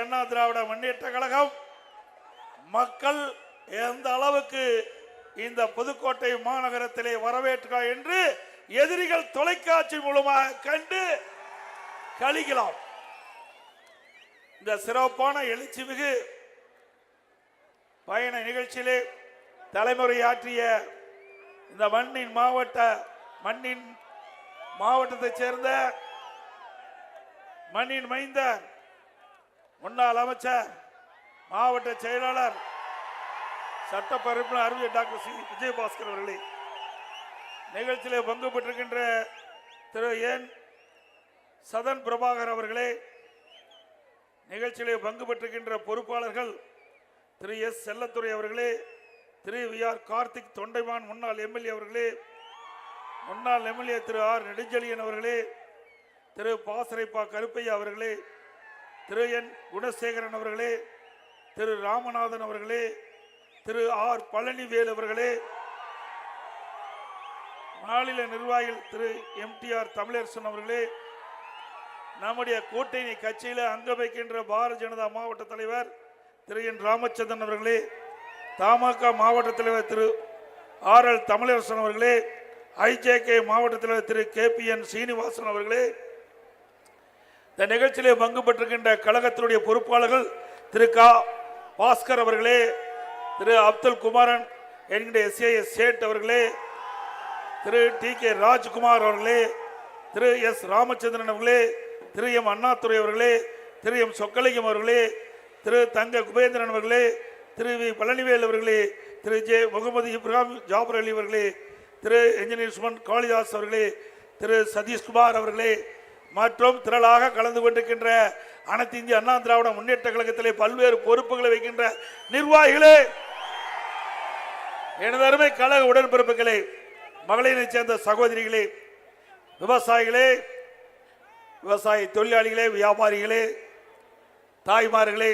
அண்ணா திராவிட முன்னேற்ற கழகம். மக்கள் எந்த அளவுக்கு இந்த புதுக்கோட்டை மாநகரத்திலே வரவேற்கிறார் என்று எதிரிகள் தொலைக்காட்சி மூலமாக கண்டு கழிக்கலாம். இந்த சிறப்பான எழுச்சி மிகு பயண நிகழ்ச்சியிலே தலைமுறையாற்றிய இந்த மண்ணின் மாவட்ட மண்ணின் மாவட்டத்தைச் சேர்ந்த மண்ணின் மைந்தர் முன்னாள் அமைச்சர் மாவட்ட செயலாளர் சட்டப்பரப்பு அறிவியல் டாக்டர் சி. விஜயபாஸ்கர் அவர்களே நிகழ்ச்சியிலே பங்கு பெற்றிருக்கின்ற திரு. என் சதன் பிரபாகர் அவர்களே நிகழ்ச்சியிலே பங்கு பெற்றிருக்கின்ற பொறுப்பாளர்கள் திரு. எஸ். செல்லத்துறை அவர்களே திரு. வி. ஆர். கார்த்திக் தொண்டைமான் முன்னாள் எம்எல்ஏ அவர்களே முன்னாள் எம்எல்ஏ திரு. ஆர். நெடுஞ்செழியன் அவர்களே திரு. பாசரைப்பா கருப்பையா அவர்களே திரு என் குணசேகரன் அவர்களே திரு ராமநாதன் அவர்களே திரு ஆர் பழனிவேல் அவர்களே மாநில நிர்வாகிகள் திரு எம்டிஆர் தமிழரசன் அவர்களே நம்முடைய கூட்டணி கட்சியில் அங்க வைக்கின்ற பாரதிய ஜனதா மாவட்ட தலைவர் திரு என் ராமச்சந்திரன் அவர்களே தமாக மாவட்ட தலைவர் திரு ஆர் எல் தமிழரசன் அவர்களே ஐஜேகே மாவட்ட தலைவர் Thiru K P N Srinivasan அவர்களே இந்த நிகழ்ச்சியிலே பங்கு பெற்றிருக்கின்ற கழகத்தினுடைய பொறுப்பாளர்கள் திரு கா பாஸ்கர் அவர்களே திரு அப்துல் குமாரன் என்கின்ற எஸ்ஏஎஸ் சேட் அவர்களே திரு டி கே ராஜ்குமார் அவர்களே திரு எஸ் ராமச்சந்திரன் அவர்களே திரு எம் அண்ணாதுரை அவர்களே திரு எம் சொக்கலிங்கம் அவர்களே திரு தங்க குபேந்திரன் அவர்களே திரு வி பழனிவேல் அவர்களே திரு ஜே முகமது இப்ராஹிம் ஜாபர் அலி அவர்களே திரு என்ஜினியர் சுமன் காளிதாஸ் அவர்களே திரு சதீஷ்குமார் அவர்களே மற்றும் திரளாக கலந்து கொண்டிருக்கின்ற அனைத்து இந்திய அண்ணா திராவிட முன்னேற்ற கழகத்திலே பல்வேறு பொறுப்புகளை வைக்கின்ற நிர்வாகிகளே எனது அருமை கழக உடன்பிறப்புகளே மகளிரை சேர்ந்த சகோதரிகளே விவசாயிகளே விவசாய தொழிலாளிகளே வியாபாரிகளே தாய்மார்களே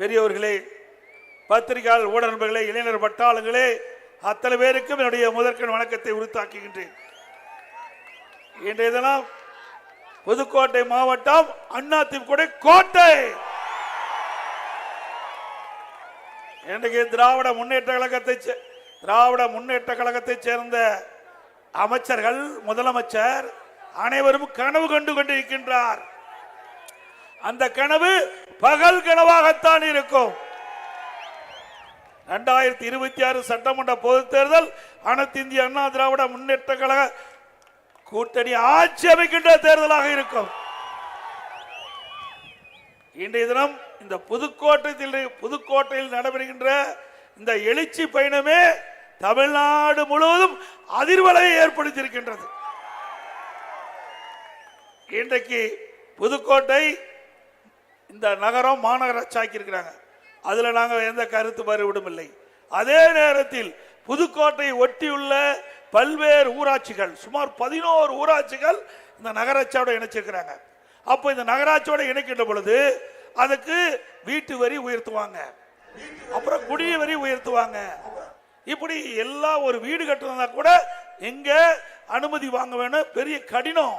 பெரியவர்களே பத்திரிகையாளர் ஊடக இளைஞர் பட்டாளங்களே அத்தனை பேருக்கும் என்னுடைய முதற்கண் வணக்கத்தை உறுத்தாக்குகின்றேன் இன்றைய தினம் புதுக்கோட்டை மாவட்டம் அண்ணா அதிமுக கோட்டை. இன்றைக்கு திராவிட முன்னேற்ற கழகத்தை திராவிட முன்னேற்ற கழகத்தை சேர்ந்த அமைச்சர்கள் முதலமைச்சர் அனைவரும் கனவு கண்டு கொண்டிருக்கின்றார். அந்த கனவு பகல் கனவாகத்தான் இருக்கும். இரண்டாயிரத்தி இருபத்தி ஆறு சட்டமன்ற பொதுத் தேர்தல் அனைத்து இந்திய அண்ணா திராவிட முன்னேற்ற கழக கூட்டணி ஆட்சி அமைக்கின்ற தேர்தலாக இருக்கும். இன்றைய தினம் இந்த புதுக்கோட்டையில் புதுக்கோட்டையில் நடைபெறுகின்ற இந்த எழுச்சி பயணமே தமிழ்நாடு முழுவதும் அதிர்வலையை ஏற்படுத்தியிருக்கின்றது. இன்றைக்கு புதுக்கோட்டை இந்த நகரம் மாநகராட்சி இருக்கிறாங்க அதில் நாங்கள் எந்த கருத்து மறுவிடும் இல்லை. அதே நேரத்தில் புதுக்கோட்டையை ஒட்டியுள்ள பல்வேறு ஊராட்சிகள் சுமார் பதினோரு ஊராட்சிகள் இந்த நகராட்சியோட இணைச்சிருக்கிறாங்க. அப்போ இந்த நகராட்சியோட இணைக்கின்ற பொழுது அதுக்கு வீட்டு வரி உயர்த்துவாங்க. அப்புறம் குடிய வரி உயர்த்துவாங்க. இப்படி எல்லா ஒரு வீடு கட்டுறதா கூட எங்க அனுமதி வாங்க வேணும்? பெரிய கடினம்.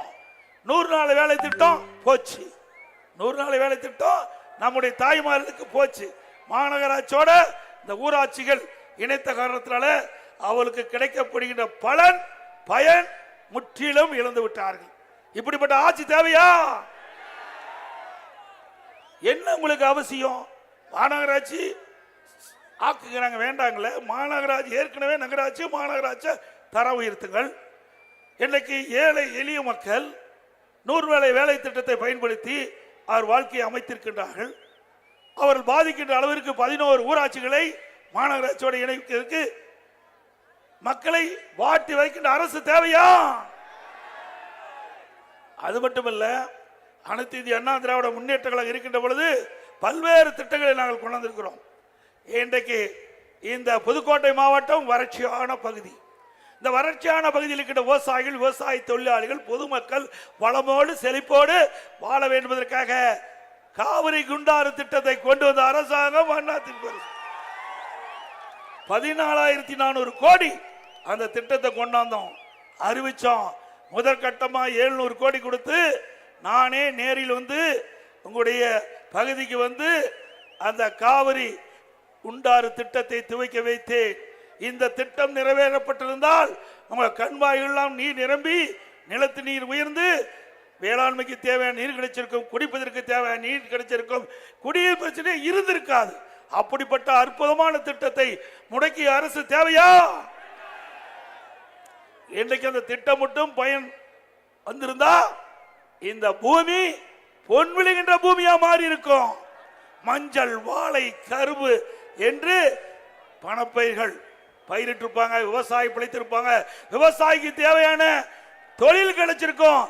நூறு நாள் வேலை திட்டம் போச்சு. நூறு நாள் வேலை திட்டம் நம்முடைய தாய்மார்களுக்கு போச்சு. மாநகராட்சியோட இந்த ஊராட்சிகள் இணைத்த காரணத்தினால அவளுக்கு கிடைக்கப்படுகின்ற பலன் பயன் முற்றிலும் இழந்து விட்டார்கள். இப்படிப்பட்ட ஆட்சி தேவையா? என்ன உங்களுக்கு அவசியம்? மாநகராட்சி ஆக்குகிறாங்க வேண்டாங்களே? மாநகராட்சி ஏற்கனவே நகராட்சி மாநகராட்சி தர உயர்த்துங்கள். இன்னைக்கு ஏழை எளிய மக்கள் நூறு வேலை வேலை திட்டத்தை பயன்படுத்தி அவர் வாழ்க்கையை அமைத்திருக்கின்றார்கள். அவர்கள் பாதிக்கின்ற அளவிற்கு பதினோரு ஊராட்சிகளை மாநகராட்சியோட இணைக்கிறதுக்கு மக்களை வாட்டி வைக்கின்ற அரசு தேவையா? அது மட்டுமல்ல அனைத்து இந்திய அண்ணா திராவிட முன்னேற்ற கழகம் இருக்கின்ற பொழுது பல்வேறு திட்டங்களை நாங்கள் கொண்டிருக்கிறோம். இன்றைக்கு இந்த புதுக்கோட்டை மாவட்டம் வறட்சியான பகுதி. இந்த வறட்சியான பகுதியில் இருக்கின்ற விவசாயிகள் விவசாய தொழிலாளிகள் பொதுமக்கள் வளமோடு செழிப்போடு வாழ வேண்டுவதற்காக காவிரி குண்டாறு திட்டத்தை கொண்டு வந்த அரசாங்கம் அண்ணா திருப்பதி பதினாலாயிரத்தி நானூறு கோடி அந்த திட்டத்தை கொண்டாந்தோம். அறிவிச்சோம். முதற்கட்டமாக எழுநூறு கோடி கொடுத்து நானே நேரில் வந்து உங்களுடைய பகுதிக்கு வந்து அந்த காவிரி குண்டாறு திட்டத்தை துவைக்க வைத்தேன். இந்த திட்டம் நிறைவேறப்பட்டிருந்தால் உங்க கண்வாயெல்லாம் நீர் நிரம்பி நிலத்து நீர் உயர்ந்து வேளாண்மைக்கு தேவையான நீர் கிடைச்சிருக்கும் குடிப்பதற்கு தேவையான நீர் கிடைச்சிருக்கும். குடிநீர் பிரச்சனை இருந்திருக்காது. அப்படிப்பட்ட அற்புதமான திட்டத்தை முடக்கிய அரசு தேவையா? இன்றைக்கு அந்த திட்டம் மட்டும் பயன் வந்திருந்தா இந்த பூமி பொன் விழுகின்ற பூமியா மாறி இருக்கும். மஞ்சள் வாழை கரும்பு என்று பணப்பயிர்கள் பயிரிட்டிருப்பாங்க விவசாயி பிழைத்திருப்பாங்க. விவசாயிக்கு தேவையான தொழில் கிடைச்சிருக்கும்.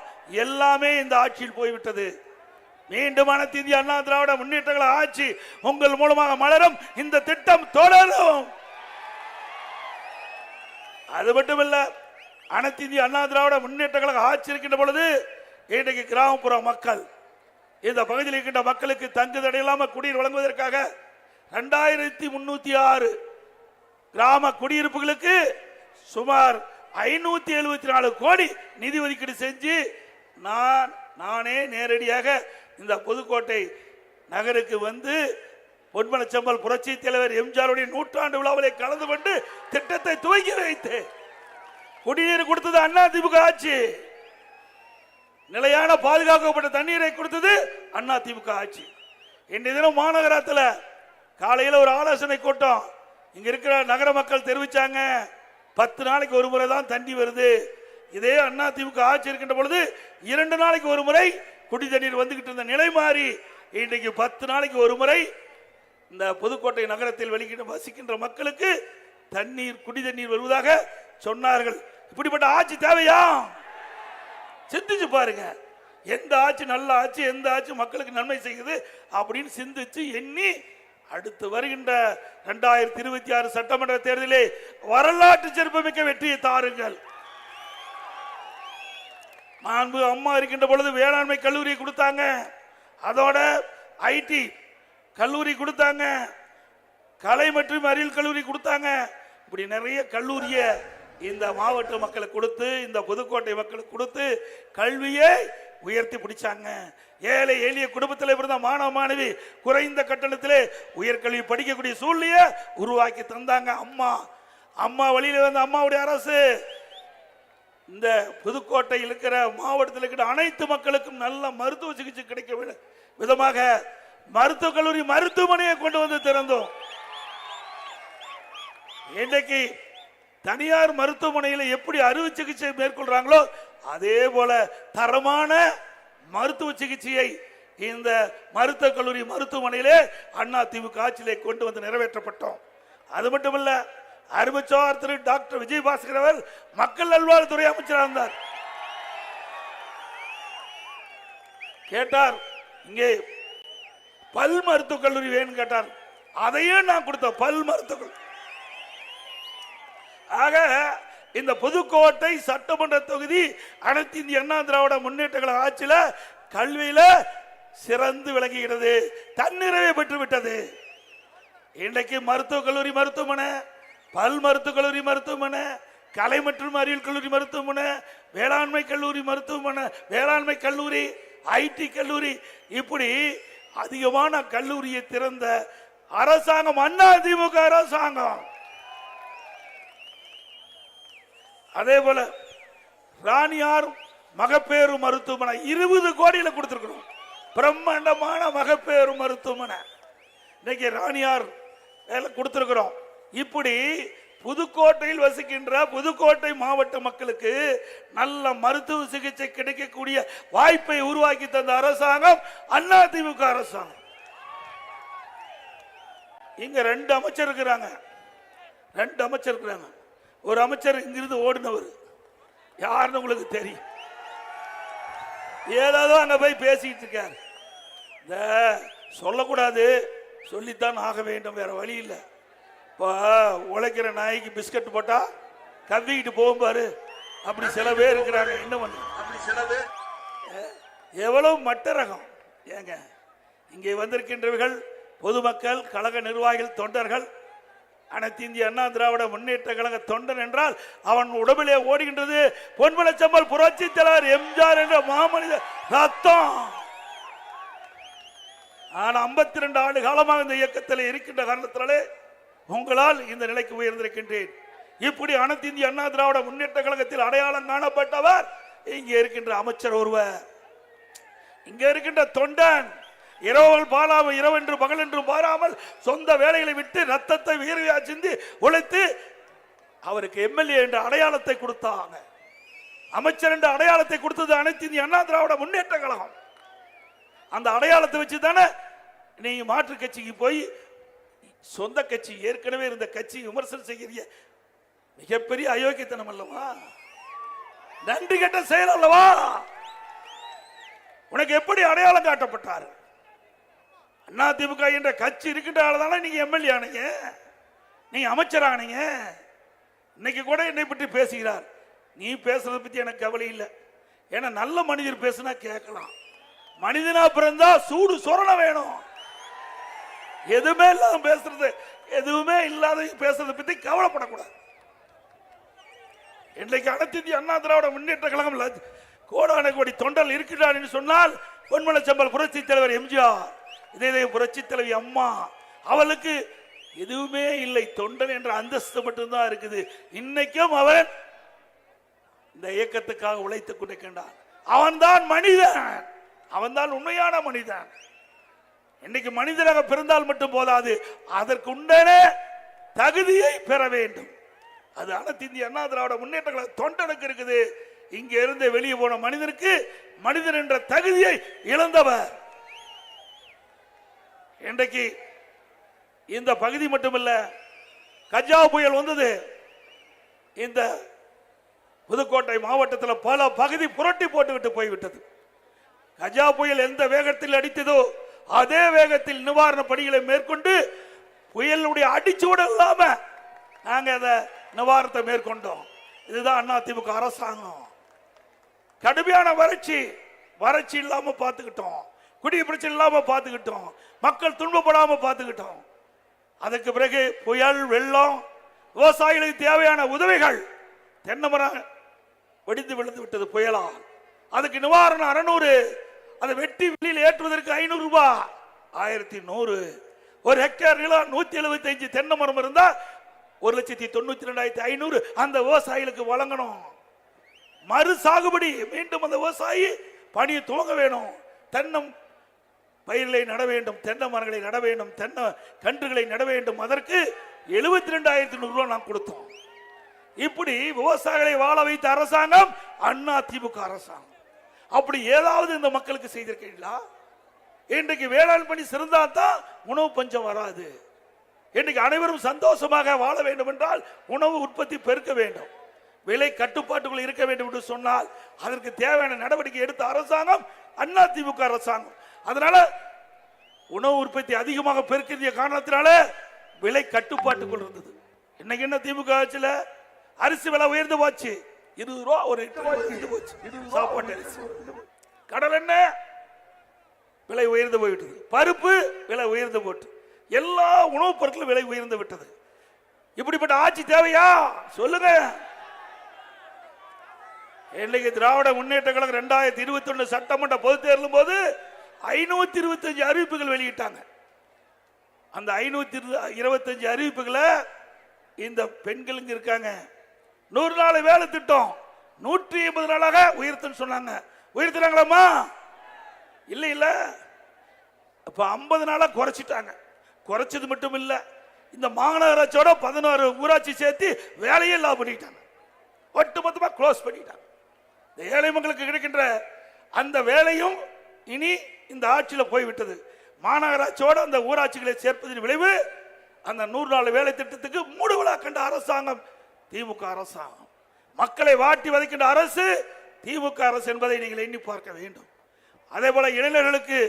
எல்லாமே இந்த ஆட்சியில் போய்விட்டது. மீண்டும் அனைத்து இந்திய அண்ணா திராவிட முன்னேற்றங்களை ஆட்சி உங்கள் மூலமாக மலரும். இந்த திட்டம் தொடரும். அது மட்டுமல்ல அனைத்து இந்திய அண்ணா திராவிட முன்னேற்ற கழக ஆட்சி இருக்கின்ற பொழுது இன்றைக்கு கிராமப்புற மக்கள் இந்த பகுதியில் இருக்கின்ற மக்களுக்கு தங்கு தடையில்லாமல் குடிநீர் வழங்குவதற்காக ரெண்டாயிரத்தி முன்னூத்தி ஆறு கிராம குடியிருப்புகளுக்கு சுமார் ஐநூத்தி எழுபத்தி நாலு கோடி நிதி ஒதுக்கீடு செஞ்சு நான் நானே நேரடியாக இந்த புதுக்கோட்டை நகருக்கு வந்து பொன்மனச்சம்பல் புரட்சி தலைவர் எம்ஜிஆருடைய நூற்றாண்டு விழாவிலே கலந்து கொண்டு திட்டத்தை துவக்கி வைத்தேன். குடிநீர் கொடுத்தது அண்ணா திமுக ஆட்சி. நிலையான பாதுகாக்கப்பட்ட தண்ணீரை கொடுத்தது அண்ணா திமுக ஆட்சி. இன்றைய தினம் மாநகரத்தில் காலையில் ஒரு ஆலோசனை கூட்டம். இங்க இருக்கிற நகர மக்கள் தெரிவிச்சாங்க. பத்து நாளைக்கு ஒரு முறை தான் தண்ணி வருது. இதே அண்ணா திமுக ஆட்சி இருக்கின்ற பொழுது இரண்டு நாளைக்கு ஒரு முறை குடி தண்ணீர் வந்துகிட்டு இருந்த நிலை மாறி இன்றைக்கு பத்து நாளைக்கு ஒரு முறை இந்த புதுக்கோட்டை நகரத்தில் வெளிக்கிட்ட வசிக்கின்ற மக்களுக்கு தண்ணீர் குடி தண்ணீர் வருவதாக சொன்னார்கள். இப்படிப்பட்ட ஆட்சி தேவையா? சிந்திச்சு பாருங்க. எந்த ஆட்சி நல்ல ஆட்சி எந்த ஆட்சி மக்களுக்கு நன்மை செய்யுது அப்படின்னு சிந்திச்சு எண்ணி அடுத்து வருகின்ற இரண்டாயிரத்தி இருபத்தி ஆறு சட்டமன்ற தேர்தலே வரலாற்று சிறப்புமிக்க வெற்றியை தாருங்கள். மாண்பு அம்மா இருக்கின்ற பொழுது வேளாண்மை கல்லூரி கொடுத்தாங்க. அதோட ஐடி கல்லூரி கொடுத்தாங்க. கலை மற்றும் அறிவியல் கல்லூரி கொடுத்தாங்க. இப்படி நிறைய கல்லூரியை இந்த மாவட்ட மக்களுக்கு கொடுத்து இந்த புதுக்கோட்டை மக்களுக்கு கொடுத்து கல்வியை உயர்த்தி பிடிச்சாங்க. ஏழை எளிய குடும்பத்தில் இருந்த மாணவ மாணவி குறைந்த கட்டணத்திலே உயர்கல்வி படிக்கக்கூடிய சூழ்நிலையை உருவாக்கி தந்தாங்க அம்மா. அம்மா வழியில் வந்த அம்மாவுடைய அரசு. இந்த புதுக்கோட்டையில் இருக்கிற மாவட்டத்தில் இருக்கிற அனைத்து மக்களுக்கும் நல்ல மருத்துவ சிகிச்சை கிடைக்க விதமாக மருத்துவக் கல்லூரி மருத்துவமனையை கொண்டு வந்து திறந்தோம். இன்றைக்கு தனியார் மருத்துவமனையில் எப்படி அறுவை சிகிச்சை மேற்கொள்றாங்களோ அதே போல தரமான மருத்துவ சிகிச்சையை இந்த மருத்துவக் கல்லூரி மருத்துவமனையிலே அண்ணா திமுக ஆட்சியிலே கொண்டு வந்து நிறைவேற்றப்பட்டோம். அது மட்டுமல்ல அருமச்சோர் திரு டாக்டர் விஜயபாஸ்கர் அவர் மக்கள் நல்வாழ்வுத்துறை அமைச்சராக இருந்தார். கேட்டார் இங்கே பல் மருத்துவக் கல்லூரி வேணும் கேட்டார். அதையும் நான் கொடுத்தோம் பல் மருத்துவக் கல்லூரி. ஆக இந்த புதுக்கோட்டை சட்டமன்ற தொகுதி அனைத்து இந்திய அண்ணா திராவிட முன்னேற்றங்கள கழக ஆட்சியில கல்வியில சிறந்து விளங்குகிறது தன்னிறைவை பெற்று விட்டது இன்றைக்கு மருத்துவக் கல்லூரி மருத்துவமனை பல் மருத்துவக் கல்லூரி மருத்துவமனை கலை மற்றும் அறிவியல் கல்லூரி மருத்துவமனை வேளாண்மை கல்லூரி மருத்துவமனை வேளாண்மை கல்லூரி ஐடி கல்லூரி இப்படி அதிகமான கல்லூரியை திறந்த அரசாங்கம் அண்ணா திமுக அரசாங்கம். அதே போல ராணியார் மகப்பேறு மருத்துவமனை இருபது கோடியில கொடுத்துருக்கணும். பிரம்மாண்டமான மகப்பேறு மருத்துவமனை. இன்னைக்கு ராணியார் வேலை இப்படி புதுக்கோட்டையில் வசிக்கின்ற புதுக்கோட்டை மாவட்ட மக்களுக்கு நல்ல மருத்துவ சிகிச்சை கிடைக்கக்கூடிய வாய்ப்பை உருவாக்கி தந்த அரசாங்கம் அண்ணா திமுக அரசாங்கம். இங்க ரெண்டு அமைச்சர் இருக்கிறாங்க. ரெண்டு அமைச்சர் இருக்கிறாங்க. ஒரு அமைச்சர் இங்கிருந்து ஓடினவர். யாருன்னு உங்களுக்கு தெரியும். ஏதாவது அங்க போய் பேசிட்டு இருக்காரு. இந்த சொல்லக்கூடாது சொல்லித்தான் ஆக வேண்டும் வேற வழி இல்லை. இப்போ உழைக்கிற நாய்க்கு பிஸ்கட் போட்டா கவ்விக்கிட்டு போகும் பாரு. அப்படி சில பேர் இருக்கிறாங்க. என்ன பண்ணு? அப்படி செலவு எவ்வளவு மட்ட ரகம். ஏங்க இங்கே வந்திருக்கின்றவர்கள் பொதுமக்கள் கழக நிர்வாகிகள் தொண்டர்கள் அனைத்து இந்திய அண்ணா திராவிட முன்னேற்ற கழக தொண்டன் என்றால் அவன் உடம்பிலே ஓடுகின்றது. பொன்மலச்சம்பல் புரட்சி தலைவர் எம்ஜிஆர் என்ற மாமனித ரத்தம். ஆனால் ஐம்பத்தி ரெண்டு ஆண்டு காலமாக இந்த இயக்கத்தில் இருக்கின்ற காரணத்தினாலே உங்களால் இந்த நிலைக்கு உயர்ந்திருக்கின்றேன். இப்படி அனைத்து இந்திய அண்ணா திராவிட முன்னேற்ற கழகத்தில் அடையாளம் காணப்பட்டவர் இங்கே இருக்கின்ற அமைச்சர் ஒருவர். இங்கே இருக்கின்ற தொண்டன். இரவல் பாலாமல் இரவென்று பகல் மாறாமல் பாராமல் சொந்த வேலைகளை விட்டு ரத்தத்தை வீரவியா சிந்தி உழைத்து அவருக்கு எம்எல்ஏ என்ற அடையாளத்தை கொடுத்தாங்க. அமைச்சர் என்ற அடையாளத்தை கொடுத்தது அனைத்து இந்திய அண்ணா திராவிட முன்னேற்ற கழகம் அந்த அடையாளத்தை வச்சு தானே நீங்க மாற்று கட்சிக்கு போய் சொந்த கட்சி ஏற்கனவே இருந்த கட்சி விமர்சனம் செய்கிற மிகப்பெரிய அயோக்கியத்தனம் அல்லவா? நன்றி கெட்ட செயல் அல்லவா? உனக்கு எப்படி அடையாளம் காட்டப்பட்டார்? அண்ணா திமுக என்ற கட்சி இருக்கின்றதால நீங்க எம்எல்ஏ ஆனீங்க? நீங்க அமைச்சர் ஆனீங்க இன்னைக்கு கூட என்னை பற்றி பேசுகிறார். நீ பேசுறத பத்தி எனக்கு கவலை இல்லை. ஏன்னா நல்ல மனிதர் பேசுனா கேட்கலாம். மனிதனா பிறந்தா சூடு சொரண வேணும். எதுவுமே இல்லாத பேசுறது எதுவுமே இல்லாத பேசுறதை பத்தி கவலைப்படக்கூடாது. இன்றைக்கு அனைத்து இந்திய அண்ணா திராவிட முன்னேற்ற கழகம் கோடான கோடி தொண்டல் இருக்கிறார் என்று சொன்னால் பொன்மனச்சம்பல் புரட்சி தலைவர் எம்ஜிஆர். இதே புரட்சி தலைவி அம்மா அவளுக்கு எதுவுமே இல்லை. தொண்டன் என்ற அந்தஸ்து மட்டும்தான் இருக்குது. இன்னைக்கும் அவன் இந்த இயக்கத்துக்காக உழைத்துக் கொண்டிருக்கின்றான். அவன்தான் மனிதன். அவன்தான் உண்மையான மனிதன். இன்னைக்கு மனிதனாக பிறந்தால் மட்டும் போதாது. அதற்கு தகுதியை பெற வேண்டும். அது அனைத்து இந்திய அண்ணா திராவிட முன்னேற்றங்களை தொண்டனுக்கு இருக்குது. இங்க இருந்து வெளியே போன மனிதனுக்கு மனிதன் என்ற தகுதியை இழந்தவர். இன்றைக்கு இந்த பகுதி மட்டுமல்ல கஜா புயல் வந்தது. இந்த புதுக்கோட்டை மாவட்டத்தில் பல பகுதி புரட்டி போட்டுவிட்டு போய்விட்டது. கஜா புயல் எந்த வேகத்தில் அடித்ததோ அதே வேகத்தில் நிவாரண பணிகளை மேற்கொண்டு புயலுடைய அடிச்சூட இல்லாம நாங்க அதை நிவாரணத்தை மேற்கொண்டோம். இதுதான் அண்ணா திமுக அரசாங்கம். கடுமையான வறட்சி வறட்சி இல்லாம பார்த்துக்கிட்டோம். குடிய பிரச்சனை இல்லாம பார்த்துக்கிட்டோம். மக்கள் துன்பப்படாம பார்த்துக்கிட்டோம். அதுக்கு பிறகு புயல் வெள்ளம் விவசாயிகளுக்கு தேவையான உதவிகள் தென்னை மரம் வெடித்து விழுந்து விட்டது புயலால் அதுக்கு நிவாரணம் அறநூறு அதை வெட்டி வெளியில் ஏற்றுவதற்கு ஐநூறு ரூபாய் ஆயிரத்தி நூறு. ஒரு ஹெக்டேர் நிலம் நூத்தி எழுபத்தி அஞ்சு தென்னை மரம் இருந்தா ஒரு லட்சத்தி தொண்ணூத்தி ரெண்டாயிரத்தி ஐநூறு அந்த விவசாயிகளுக்கு வழங்கணும். மறு சாகுபடி மீண்டும் அந்த விவசாயி பணியை துவங்க வேணும். தென்னம் பயிர்களை நட வேண்டும் தென்னை மரங்களை நட வேண்டும் தென்னை கன்றுகளை நட வேண்டும். அதற்கு எழுபத்தி ரெண்டாயிரத்தி நூறுரூவா நாம் கொடுத்தோம். இப்படி விவசாயிகளை வாழ வைத்த அரசாங்கம் அண்ணா திமுக அரசாங்கம். அப்படி ஏதாவது இந்த மக்களுக்கு செய்திருக்கீங்களா? இன்றைக்கு வேளாண் பணி சிறந்தா தான் உணவு பஞ்சம் வராது. இன்றைக்கு அனைவரும் சந்தோஷமாக வாழ வேண்டும் என்றால் உணவு உற்பத்தி பெருக்க வேண்டும். விலை கட்டுப்பாட்டுக்குள் இருக்க வேண்டும் என்று சொன்னால் அதற்கு தேவையான நடவடிக்கை எடுத்த அரசாங்கம் அண்ணா திமுக அரசாங்கம். அதனால உணவு உற்பத்தி அதிகமாக பெருக்கிய காரணத்தினால விலை கட்டுப்பாட்டுக்குள் இருந்தது. இன்னைக்கு என்ன திமுக ஆட்சியில் அரிசி விலை உயர்ந்து போச்சு. இருபது ரூபா ஒரு எட்டு உயர்ந்து போச்சு. சாப்பாட்டு அரிசி. கடல் என்ன விலை உயர்ந்து போய்விட்டது பருப்பு விலை உயர்ந்து போட்டு. எல்லா உணவுப் பொருட்களும் விலை உயர்ந்து விட்டது. இப்படிப்பட்ட ஆட்சி தேவையா? சொல்லுங்க. இன்னைக்கு திராவிட முன்னேற்ற கழகம் ரெண்டாயிரத்தி இருபத்தி ஒண்ணு சட்டமன்ற பொது தேர்தலும் போது ஐநூத்தி இருபத்தஞ்சு அறிவிப்புகள் வெளியிட்டாங்க. அந்த ஐநூத்தி இருபத்தஞ்சு அறிவிப்புகளை இந்த பெண்களுங்க இருக்காங்க. நூறு நாள் வேலை திட்டம் நூற்றி ஐம்பது நாளாக உயர்த்துன்னு சொன்னாங்க. உயர்த்துறாங்களாம்மா? இல்லை இல்லை. இப்போ ஐம்பது நாளாக குறைச்சிட்டாங்க. குறைச்சது மட்டும் இல்லை. இந்த மாநகராட்சியோட பதினோரு ஊராட்சி சேர்த்து வேலையே இல்லாமல் பண்ணிட்டாங்க. ஒட்டு மொத்தமாக க்ளோஸ் பண்ணிட்டாங்க. இந்த ஏழை மக்களுக்கு கிடைக்கின்ற அந்த வேலையும் இனி இந்த ஆட்சியில் போய்விட்டது. மாநகராட்சியோடு அந்த ஊராட்சிகளை சேர்ப்பதின் விளைவு அந்த நூறு நாள் வேலை திட்டத்துக்கு மூடுவிழா கண்ட அரசாங்கம் திமுக அரசாங்கம். மக்களை வாட்டி வதைக்கின்ற அரசு திமுக அரசு என்பதை நீங்கள் எண்ணி பார்க்க வேண்டும். அதே போல இளைஞர்களுக்கு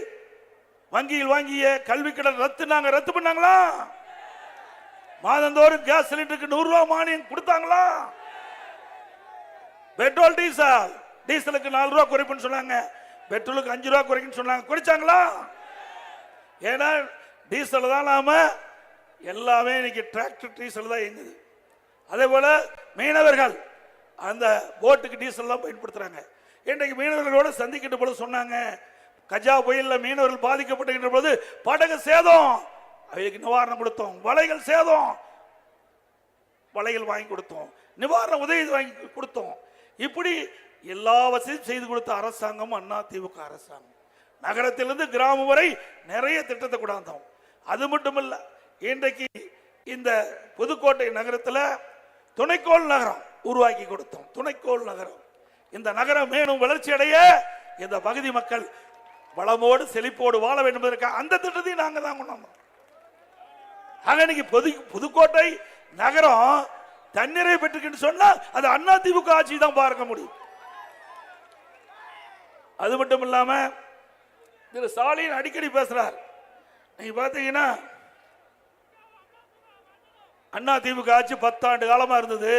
வங்கியில் வாங்கிய கல்வி கடன் ரத்து நாங்க ரத்து பண்ணாங்களா? மாதந்தோறும் கேஸ் சிலிண்டருக்கு நூறு ரூபாய் மானியம் கொடுத்தாங்களா? பெட்ரோல் டீசல் டீசலுக்கு நாலு ரூபா குறைப்புன்னு சொன்னாங்க. பெட்ரோலுக்கு அஞ்சு ரூபா குறைக்குன்னு சொன்னாங்க. குறைச்சாங்களா? ஏன்னா டீசல் தான் நாம எல்லாமே இன்னைக்கு டிராக்டர் டீசல் தான் இயங்குது. அதே போல மீனவர்கள் அந்த போட்டுக்கு டீசல் தான் பயன்படுத்துறாங்க. இன்றைக்கு மீனவர்களோட சந்திக்கின்ற பொழுது சொன்னாங்க கஜா புயலில் மீனவர்கள் பாதிக்கப்பட்டுகின்ற போது படகு சேதம். அவங்களுக்கு நிவாரணம் கொடுத்தோம். வலைகள் சேதம். வலைகள் வாங்கி கொடுத்தோம். நிவாரண உதவி வாங்கி கொடுத்தோம். இப்படி எல்லா வசதியும் செய்து கொடுத்த அரசாங்கம் அண்ணா திமுக அரசாங்கம். நகரத்திலிருந்து கிராமம் வரை நிறைய திட்டத்தை கொண்டாந்தோம். அது மட்டும் இல்லை இன்றைக்கு இந்த புதுக்கோட்டை நகரத்தில் துணைக்கோள் நகரம் உருவாக்கி கொடுத்தோம். துணைக்கோள் நகரம். இந்த நகரம் மேலும் வளர்ச்சி அடைய இந்த பகுதி மக்கள் வளமோடு செழிப்போடு வாழ வேண்டும் என்பதற்காக அந்த திட்டத்தையும் நாங்கள் தான் கொண்டு வந்தோம். ஆக இன்னைக்கு புது புதுக்கோட்டை நகரம் தண்ணீரை பெற்றுக்கிட்டு சொன்னால் அது அண்ணா திமுக ஆட்சி தான் பார்க்க முடியும். அது மட்டும் இல்லாம திரு ஸ்டாலின் அடிக்கடி பேசுறார். நீங்க பாத்தீங்கன்னா அண்ணா திமுக ஆட்சி பத்தாண்டு காலமா இருந்தது.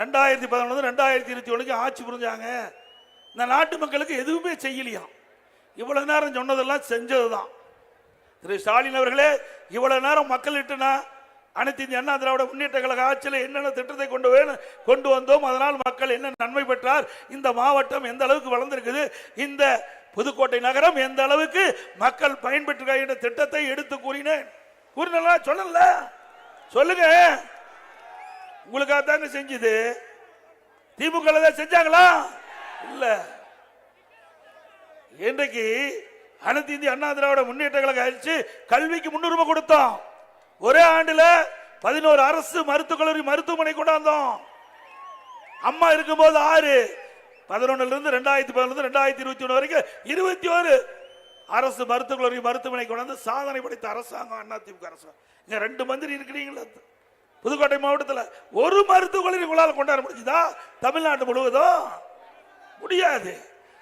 ரெண்டாயிரத்தி பதினொன்று ரெண்டாயிரத்தி இருபத்தி ஒன்றுக்கு ஆட்சி புரிஞ்சாங்க. இந்த நாட்டு மக்களுக்கு எதுவுமே செய்யலையாம். இவ்வளவு நேரம் சொன்னதெல்லாம் செஞ்சதுதான். திரு ஸ்டாலின் அவர்களே இவ்வளவு நேரம் மக்கள் இட்டுனா அனைத்து இந்திய அண்ணா திராவிட முன்னேற்ற கழக ஆட்சியில் என்னென்ன திட்டத்தை கொண்டு வேணும் கொண்டு வந்தோம் அதனால் மக்கள் என்ன நன்மை பெற்றார் இந்த மாவட்டம் எந்த அளவுக்கு வளர்ந்திருக்குது இந்த புதுக்கோட்டை நகரம் எந்த அளவுக்கு மக்கள் பயன்பெற்று என்ற திட்டத்தை எடுத்து கூறினேன். கூறினா சொல்லல. சொல்லுங்க. உங்களுக்காக தாங்க செஞ்சது. திமுக தான் செஞ்சாங்களா? இல்ல. இன்றைக்கு அனைத்து இந்திய அண்ணா திராவிட முன்னேற்ற கழக ஆட்சி கல்விக்கு முன்னுரிமை கொடுத்தோம். ஒரே ஆண்டுல பதினோரு அரசு மருத்துவக் கல்லூரி மருத்துவமனை கொண்டாந்தோம். அம்மா இருக்கும்போது ஆறு பதினொன்னுல இருந்து ரெண்டாயிரத்தி பதினொன்று ரெண்டாயிரத்தி இருபத்தி ஒன்று வரைக்கும் இருபத்தி ஒரு அரசு மருத்துவக் கல்லூரி மருத்துவமனை கொண்டாந்து சாதனை படைத்த அரசாங்கம் அண்ணா அரசாங்கம் இங்க ரெண்டு மந்திரி இருக்கிறீங்களா. புதுக்கோட்டை மாவட்டத்தில் ஒரு மருத்துவக் கல்லூரி உங்களால் கொண்டாட முடிஞ்சுதா? தமிழ்நாடு முழுவதும் முடியாது.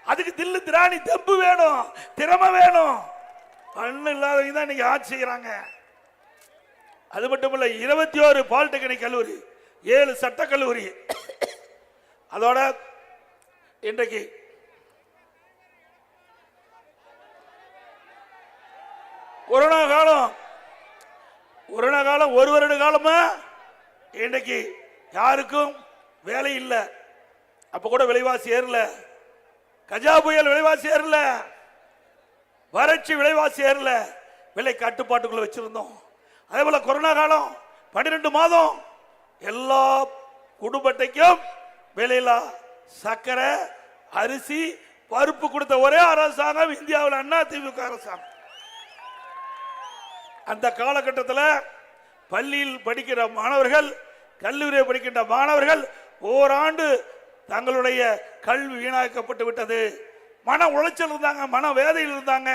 அதுக்கு தில்லு திராணி தெம்பு வேணும் திறமை வேணும். பண்ணு இல்லாதவங்க தான் இன்னைக்கு ஆட்சி செய்கிறாங்க அது மட்டும் இருபத்தி ஆறு பாலிடெக்னிக் கல்லூரி ஏழு சட்ட கல்லூரி அதோட இன்றைக்கு கொரோனா காலம் கொரோனா காலம் ஒரு வருட காலமா இன்றைக்கு யாருக்கும் வேலை இல்லை. அப்ப கூட விலைவாசி ஏறல. கஜா புயல் விலைவாசி ஏறல. வறட்சி விலைவாசி ஏறல. விலை கட்டுப்பாட்டுக்குள்ள வச்சிருந்தோம். அதே போல கொரோனா காலம் பன்னிரெண்டு மாதம் எல்லா குடும்பத்தைக்கும் விலையில்லா சர்க்கரை அரிசி பருப்பு கொடுத்த ஒரே அரசாங்கம் இந்தியாவில் அண்ணா திமுக அரசாங்கம். அந்த காலகட்டத்தில் பள்ளியில் படிக்கிற மாணவர்கள் கல்லூரியில் படிக்கின்ற மாணவர்கள் ஓராண்டு தங்களுடைய கல்வி வீணாக்கப்பட்டு விட்டது. மன உளைச்சல் இருந்தாங்க மன வேதையில் இருந்தாங்க.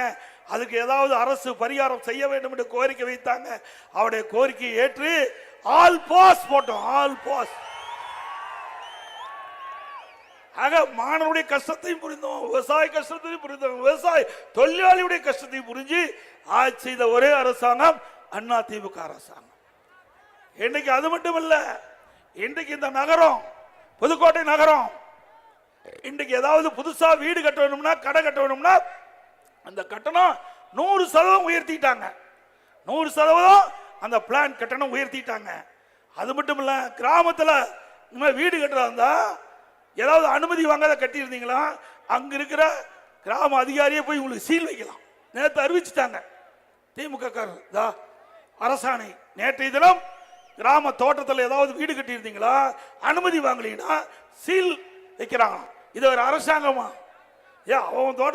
அதுக்கு ஏதாவது அரசு பரிகாரம் செய்ய வேண்டும் என்று கோரிக்கை வைத்தாங்க. அவருடைய கோரிக்கையை ஏற்று ஆல் பாஸ் போட்டோம் ஆல் பாஸ். ஆக மாணவருடைய கஷ்டத்தையும் புரிந்தோம் விவசாய கஷ்டத்தையும் புரிந்தோம் விவசாய தொழிலாளியுடைய கஷ்டத்தையும் புரிஞ்சு ஆட்சி செய்த ஒரே அரசாங்கம் அண்ணா திமுக அரசாங்கம். இன்னைக்கு அது மட்டும் இல்ல இன்றைக்கு இந்த நகரம் புதுக்கோட்டை நகரம் இன்றைக்கு ஏதாவது புதுசா வீடு கட்ட வேணும்னா கடை கட்ட வேணும்னா அந்த கட்டணம் நூறு சதவீதம் உயர்த்திட்டாங்க. நூறு சதவீதம் அந்த பிளான் கட்டணம் உயர்த்திட்டாங்க. அது மட்டும் இல்ல கிராமத்தில் இந்த மாதிரி வீடு கட்டுறதா இருந்தா ஏதாவது அனுமதி வாங்காத கட்டியிருந்தீங்களா அங்க இருக்கிற கிராம அதிகாரியே போய் உங்களுக்கு சீல் வைக்கலாம். நேற்று அறிவிச்சிட்டாங்க. திமுக காரர் அரசாணை நேற்றைய தினம் கிராம தோட்டத்தில் ஏதாவது வீடு கட்டியிருந்தீங்களா அனுமதி வாங்கலீங்கன்னா சீல் வைக்கிறாங்க இது ஒரு அரசாங்கமா? ஏன் அவன் தோட்டத்தில்